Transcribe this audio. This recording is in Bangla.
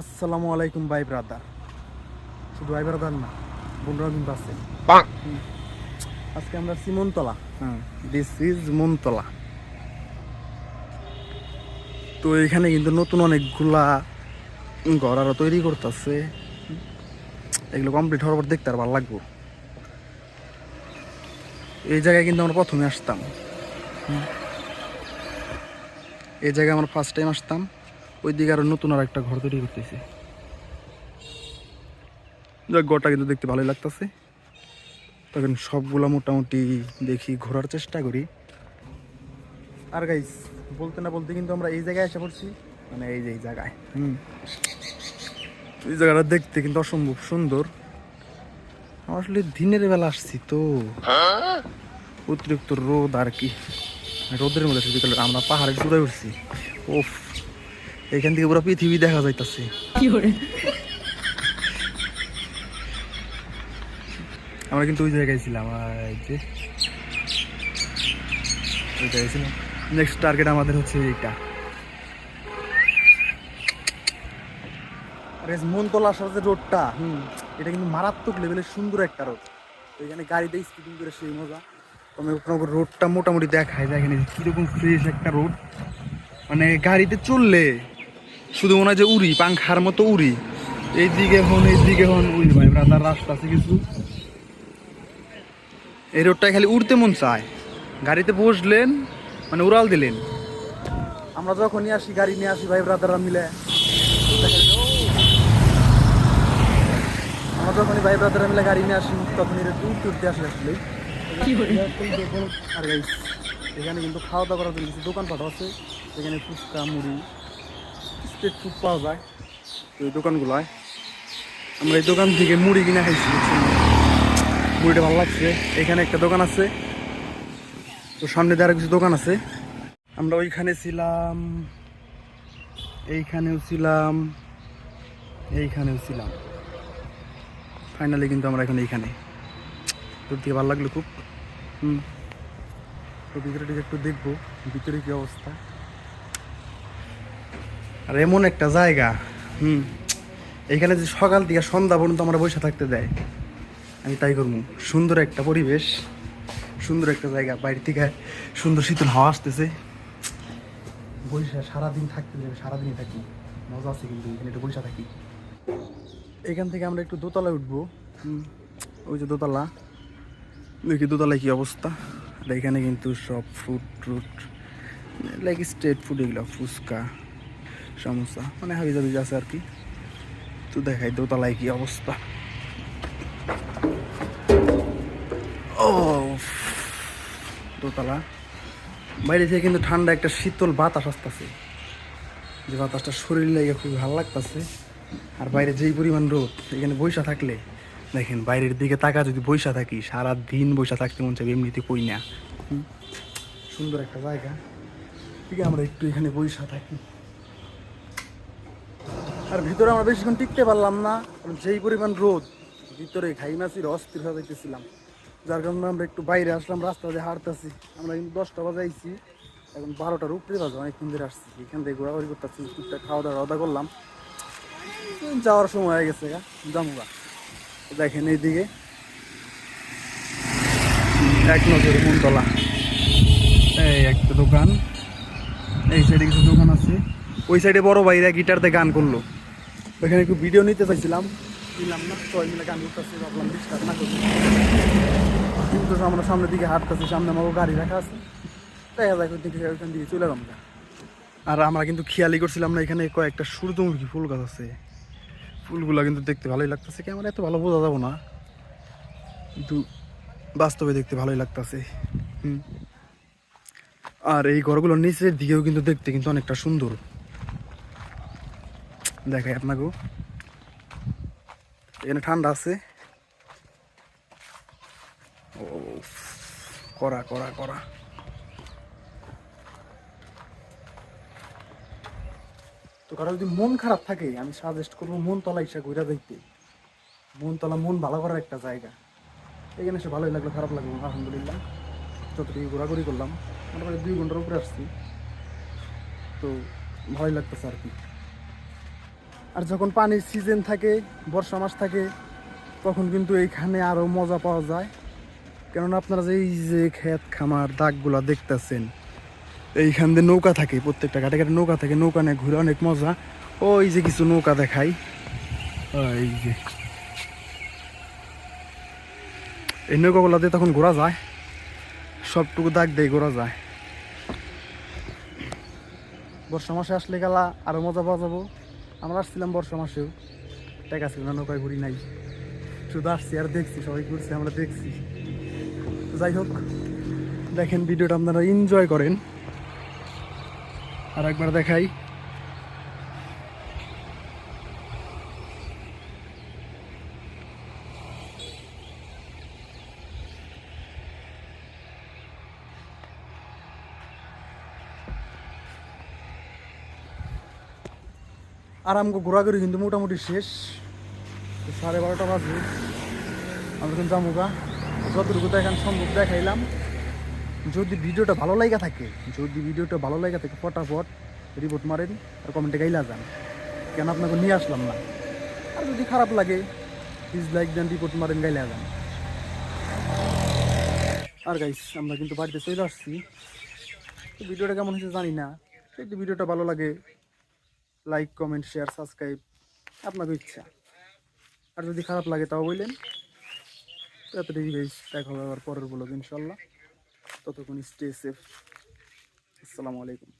আসসালামু আলাইকুম ভাই ব্রাদার শুধু ভাই ব্রাদার না বোনরা কিন্তু আছে। আজকে আমরা সিমনতলা হ্যাঁ দিস ইজ মনতলা। তো এখানে কিন্তু নতুন অনেকগুলা ঘর আরও তৈরি করতেছে। এগুলো কমপ্লিট হওয়ার পর দেখতে আর ভালো লাগবো। এই জায়গায় কিন্তু আমরা প্রথমে আসতাম। এই জায়গায় আমরা ফার্স্ট টাইম আসতাম। ওই দিকে আরও নতুন আর একটা ঘর তৈরি করতেছে। যাক, ঘরটা কিন্তু দেখতে ভালোই লাগতেছে। তখন সবগুলা মোটামুটি দেখি ঘোরার চেষ্টা করি। আর গাইস বলতে না বলতে কিন্তু আমরা এই জায়গায় এসে পড়ছি। মানে এই যে এই জায়গায়, হুম। এই জায়গাটা দেখতে কিন্তু অসম্ভব সুন্দর। আসলে দিনের বেলা আসছি তো। অতিরিক্ত রোদ আর কি। রোদের মধ্যে আমরা পাহাড়ের চূড়ায় উঠছি ওফ এখান থেকে পুরো পৃথিবী দেখা যাইতাছে। আমরা কিন্তু ওই জায়গায় ছিলাম যে। ওই জায়গায় ছিলাম। নেক্সট টার্গেট আমাদের হচ্ছে এইটা। মনতলা আসার যে রোডটা হুম এটা কিন্তু মারাত্মক লেভেলের সুন্দর একটা রোড তো এখানে গাড়িতে স্পিডিং করে সেই মজা। তবে আপনার রোডটা মোটামুটি দেখায় যায় এখানে কীরকম ফ্রেশ একটা রোড মানে গাড়িতে চললে শুধু মনে হয় যে উড়ি পাংখার মতো উড়ি। এইদিকে হন এইদিকে হন উড়ি ভাই ব্রাদার রাস্তা আছে কিছু। এই রোডটায় খালি উড়তে মন চায়। গাড়িতে বসলেন মানে উড়াল দিলেন। আমরা যখনই আসি গাড়ি নিয়ে আসি ভাই ব্রাদাররা মিলে। আমরা যখনই ভাই ব্রাদাররা মিলে গাড়ি নিয়ে আসি তখন এটা উঠতে উঠতে আসলে আসলে আর এখানে কিন্তু খাওয়া দাওয়া করার জন্য কিছু দোকানপাট আছে। এখানে ফুচকা মুড়ি। স্ট্রিট ফুড পাওয়া যায়। এই দোকানগুলোয় আমরা এই দোকান থেকে মুড়ি কিনে খাইছি মুড়িটা ভালো লাগছে। এখানে একটা দোকান আছে। তো সামনে দিয়ে আরও কিছু দোকান আছে। আমরা ওইখানে ছিলাম, এইখানেও ছিলাম এইখানেও ছিলাম। ফাইনালি কিন্তু আমরা এখন এইখানে। তোর দিকে ভালো লাগল খুব? হুম। তো ভিতরে একটু দেখব, ভিতরে কি অবস্থা? আর এমন একটা জায়গা, হুম, এইখানে যে সকাল থেকে সন্ধ্যা পর্যন্ত আমরা বসে থাকতে দেয়, আমি তাই করব। সুন্দর একটা পরিবেশ, সুন্দর একটা জায়গা, বাইরে থেকে সুন্দর শীতল হাওয়া আসতেছে। বৈশা সারাদিন থাকতে দেবে, সারাদিনই থাকি। মজা আছে কিন্তু এখানে একটু বৈশা থাকি। এখান থেকে আমরা একটু দোতলায় উঠবো ওই যে দোতলা। দেখি দোতলায় কি অবস্থা। আর এখানে কিন্তু সব ফ্রুট ট্রুট লাইক স্ট্রেট ফুড এগুলো, ফুচকা। সমোসা মানে হাবি জাবি আছে আর কি। তো দেখাই দোতলায় কি অবস্থা। ও দোতলা। বাইরে থেকে কিন্তু ঠান্ডা একটা শীতল বাতাস আসতেছে। যে বাতাসটা শরীর লাগে খুব ভালো লাগতেছে। আর বাইরে যেই পরিমাণ রোদ, এখানে বৈশা থাকলে, দেখেন বাইরের দিকে তাকা যদি বৈশা থাকি সারা দিন বৈশা থাকতে মন চাইবে, এমনিতে কই না। সুন্দর একটা জায়গা। ঠিক আমরা একটু এখানে বৈশা থাকি। আর ভিতরে আমরা বেশিক্ষণ টিকতে পারলাম না, কারণ যেই পরিমাণ রোদ। ভিতরে খাই মাছির অস্থির হয়ে যাইতেছিলাম। যার কারণে আমরা একটু বাইরে আসলাম, রাস্তা দিয়ে হাঁটতেছি। আমরা কিন্তু দশটা বাজে আইছি, এখন বারোটার উপরে বাজে, অনেকক্ষণ ধরে আসছি। এখান থেকে ঘোরাঘুরি করতেছি, টুকটাক খাওয়া দাওয়া দাওয়া করলাম যাওয়ার সময় হয়ে গেছে জামুগা দেখেন এইদিকে। এক নজর মনতলা এই একটা দোকান। এই সাইডে কিছু দোকান আছে। ওই সাইডে বড় ভাইরা গিটারতে গান করল। ওইখানে একটু ভিডিও নিতে চাইছিলাম। নিলাম না সবাই মিলে গান করতেছি, ভাবলাম না করি কিন্তু আমরা সামনের দিকে হাঁটতেছি, সামনে আমার গাড়ি রাখা আছে। দেখা যায় ওই দিকে ওইখান দিকে চলে গেলাম। আর আমরা কিন্তু খেয়ালই করছিলাম না, এখানে কয়েকটা সূর্যমুখী ফুল গাছ আছে। ফুলগুলো কিন্তু দেখতে ভালোই লাগতেছে। ক্যামেরা এত ভালো বোঝা যাব না। কিন্তু বাস্তবে দেখতে ভালোই লাগতেছে। হুম। আর এই ঘরগুলোর নিচের দিকেও কিন্তু দেখতে কিন্তু অনেকটা সুন্দর। দেখাই আপনাকেও এখানে ঠান্ডা আছে। ও করা করা করা তো কারও যদি মন খারাপ থাকে, আমি সাজেস্ট করব মন তলা ইসা ঘুরা দেখতে। মন তলা মন ভালো করার একটা জায়গা। এখানে এসে ভালোই লাগল, খারাপ লাগল, আলহামদুলিল্লাহ। যতটুকু ঘোরাঘুরি করলাম, মোটামুটি দুই ঘণ্টার উপরে আসছি। তো ভালোই লাগতেছে আর কি। আর যখন পানির সিজন থাকে, বর্ষা মাস থাকে, তখন কিন্তু এইখানে আরও মজা পাওয়া যায়। কেননা আপনারা যে এই যে ক্ষেত খামার, দাগগুলা দেখতেছেন, এইখান দিয়ে নৌকা থাকে প্রত্যেকটা ঘাটে ঘাটে নৌকা থাকে, নৌকা নিয়ে ঘুরে অনেক মজা। ওই যে কিছু নৌকা দেখাই। এই যে। এই নৌকাগুলা দিয়ে তখন ঘোরা যায়। সবটুকু দাগ দিয়ে ঘোরা যায়। বর্ষা মাসে আসলে গেলা আরও মজা পাওয়া যাব। আমরা আসছিলাম বর্ষা মাসেও। টাকা ছিল না, নৌকায় ঘুরি নাই। শুধু আসছি আর দেখছি, সবাই ঘুরছে, আমরা দেখছি। যাই হোক, দেখেন ভিডিওটা আপনারা এনজয় করেন। আর একবার দেখাই। আর আমাকে ঘোরাঘুরি কিন্তু মোটামুটি শেষ। সাড়ে বারোটা বাজে। আমরা কিন্তু জামুকা যতটুকু দেখান সম্ভব দেখাইলাম। যদি ভিডিওটা ভালো লাগা থাকে, যদি ভিডিওটা ভালো লাগা থাকে, ফটাফট রিপোর্ট মারেন আর কমেন্টে গাইলা যান। কেন আপনাকে নিয়ে আসলাম না? আর যদি খারাপ লাগে প্লিজ লাইক দেন রিপোর্ট মারেন, গাইলা যান। আর গাইস আমরা কিন্তু বাড়িতে চলে আসছি। ভিডিওটা কেমন হয়েছে জানি না। যদি ভিডিওটা ভালো লাগে লাইক কমেন্ট শেয়ার সাবস্ক্রাইব আপনাকে ইচ্ছা। আর যদি খারাপ লাগে তাও বললেন তাড়াতাড়ি বেশ দেখা হবে আবার পরের ব্লগ ইনশাল্লাহ। ততক্ষণ স্টে সেফ আসসালামু আলাইকুম।